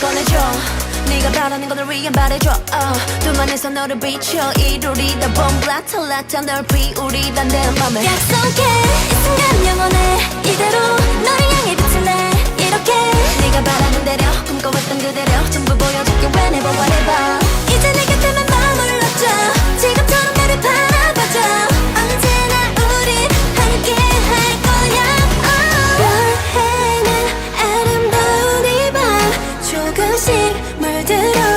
꺼내줘. 네가 바라는 건널 위해 말해줘. oh, 두만해서 너를 비춰. 이루리다 봄 라틀라타 널 비우리다 내 맘을 약속해 이 순간. 들어.